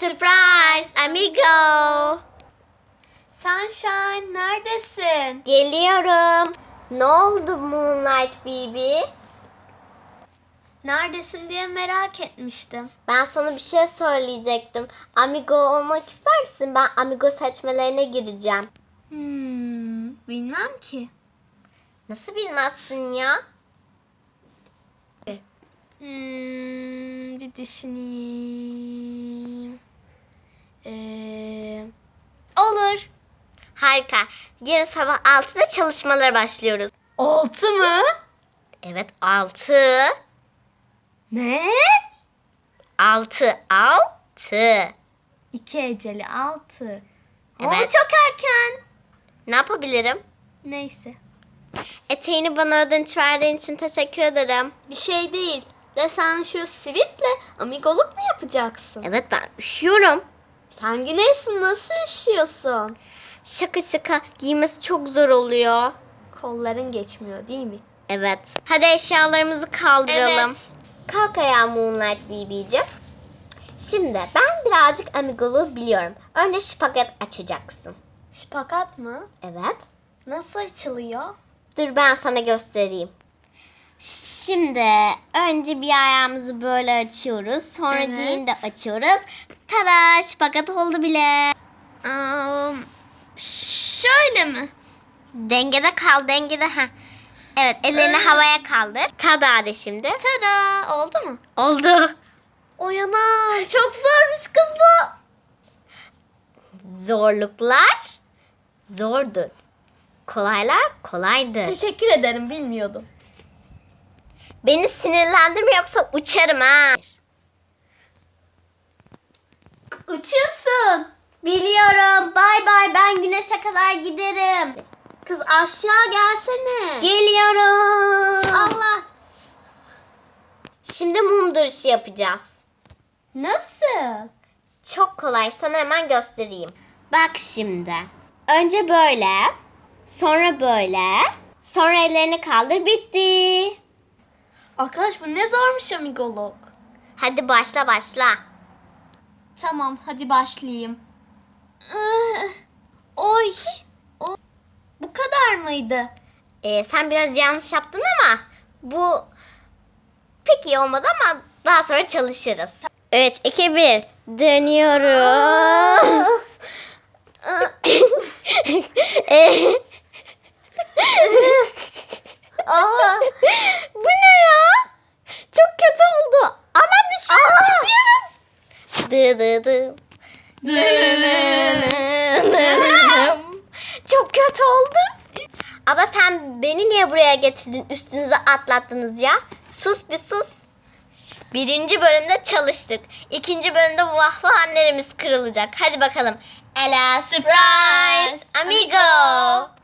surprise amigo. Sunshine neredesin? Geliyorum. Ne oldu Moonlight BB? Neredesin diye merak etmiştim. Ben sana bir şey söyleyecektim. Amigo olmak ister misin? Ben amigo seçmelerine gireceğim. Hmm, bilmem ki. Nasıl bilmezsin ya? Hmm, bir düşüneyim. Ee, olur. Harika. Yarın sabah 6'da çalışmalara başlıyoruz. Altı mı? Evet 6. Ne? 6. 6. İki eceli altı. Evet. O çok erken. Ne yapabilirim? Neyse. Eteğini bana ödünç verdiğin için teşekkür ederim. Bir şey değil. De sen şu sivitle amigoluk mu yapacaksın? Evet ben üşüyorum. Sen güneşsin nasıl üşüyorsun? Şaka şaka giymesi çok zor oluyor. Kolların geçmiyor değil mi? Evet. Hadi eşyalarımızı kaldıralım. Evet. Kalk ayağa Moonlight BB'cim. Şimdi ben birazcık amigoluğu biliyorum. Önce şipagat açacaksın. Şipakat mı? Evet. Nasıl açılıyor? Dur ben sana göstereyim. Şimdi önce bir ayağımızı böyle açıyoruz. Sonra Evet. diğerini de açıyoruz. Tada şipagat oldu bile. Um, şöyle mi? Dengede kal dengede. ha. Evet ellerini Aa. havaya kaldır. Tada de şimdi. Tada oldu mu? Oldu. Oyanam çok zormuş kız bu. Zorluklar zordur. Kolaylar kolaydır. Teşekkür ederim bilmiyordum. Beni sinirlendirme yoksa uçarım ha. Uçuyorsun. Biliyorum. Bay bay ben güneşe kadar giderim. Kız aşağı gelsene. Geliyorum. Allah. Şimdi mum duruşu yapacağız. Nasıl? Çok kolay. Sana hemen göstereyim. Bak şimdi. Önce böyle. Sonra böyle. Sonra ellerini kaldır. Bitti. Arkadaş bu ne zormuş amigolog. Hadi başla başla. Tamam hadi başlayayım. Ih, Oy. O- Bu kadar mıydı? Ee, sen biraz yanlış yaptın ama bu pek iyi olmadı ama daha sonra çalışırız. 3, 2, 1. Dönüyoruz. Ee, Aa. bu ne ya? Çok kötü oldu. Aman düşüyoruz düşüyoruz. Dı dı dı. Çok kötü oldu. Abla sen beni niye buraya getirdin? Üstünüze atlattınız ya. Sus bir sus. Birinci bölümde çalıştık. İkinci bölümde vah vah annelerimiz kırılacak. Hadi bakalım. Ela surprise amigo.